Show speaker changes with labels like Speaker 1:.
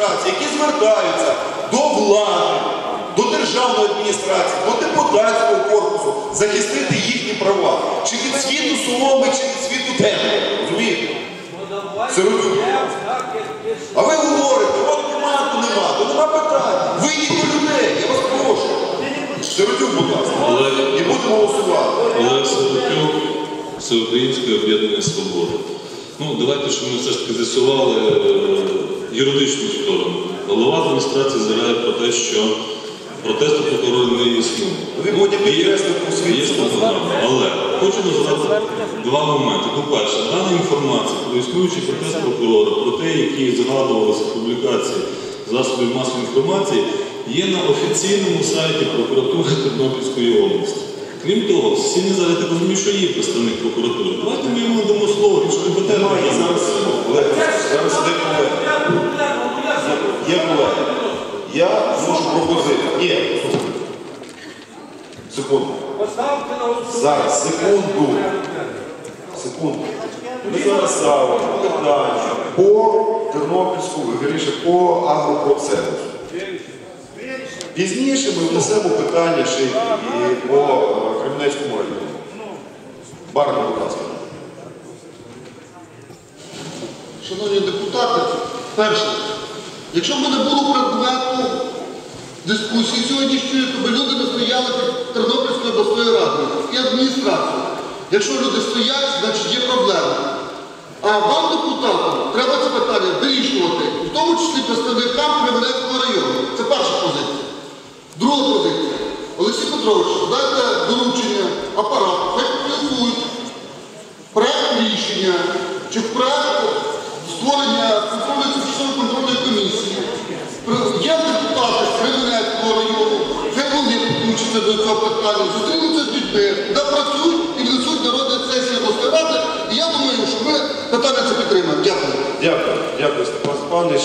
Speaker 1: адміністрації, які звертаються до влади, до державної адміністрації, до депутатського корпусу захистити їхні права. Чи від світу соломи, чи від світу темряви. Розумієте? Сиротюк. А ви говорите, от нема, то нема, то нема питань. Вийдіть до людей, я вас прошу. Сиротюк, будь ласка. І будемо голосувати.
Speaker 2: Олег Сиротюк, Всеукраїнське об'єднання Свобода. Ну, давайте, щоб ми все ж таки з'ясували е, юридичну сторону. Голова адміністрації заявляє про те, що протесту прокурорів не існує.
Speaker 1: Ви потім
Speaker 2: Є- є стенограма. Але хочу назвати два моменти. По-перше, дана інформація про існуючий протест прокурора, про те, які згадувалися в публікації засобів масової інформації, є на офіційному сайті прокуратури Тернопільської області. Крім того, в сесійній залі я так розумію, що є представник прокуратури. Давайте ми йому дамо слово, ж компетентний.
Speaker 1: Немає зараз зараз іде колега. Є колега. Я можу пропозицію. Ні. Секунду. Зараз, секунду. Секунду. Ми зараз ставимо питання по Тернопільську, вірніше, по агропроцесу. Пізніше ми внесемо питання ще й і по е, Кремінецькому району. Барна, будь ласка.
Speaker 3: Шановні депутати, перше, якщо б не було предмету дискусії сьогоднішньої, то б люди не стояли під Тернопільською обласною радою і адміністрацією. Якщо люди стоять, значить є проблема. А вам, депутатам, треба це питання вирішувати, в тому числі представникам Кременецького району. Це перша позиція. Друга позиція. Олексій Петрович, дайте доручення апарату, хай підготують проект рішення чи проект створення контрольної тимчасової контрольної комісії. Про- Є депутати з Кременецького району, хай вони підключаться до цього питання, зустрінуться з людьми, допрацюють і внесуть на розгляд сесії обласної ради. І я думаю, що ми питання це підтримаємо. Дякую.
Speaker 1: Дякую, дякую, Степан Степанович.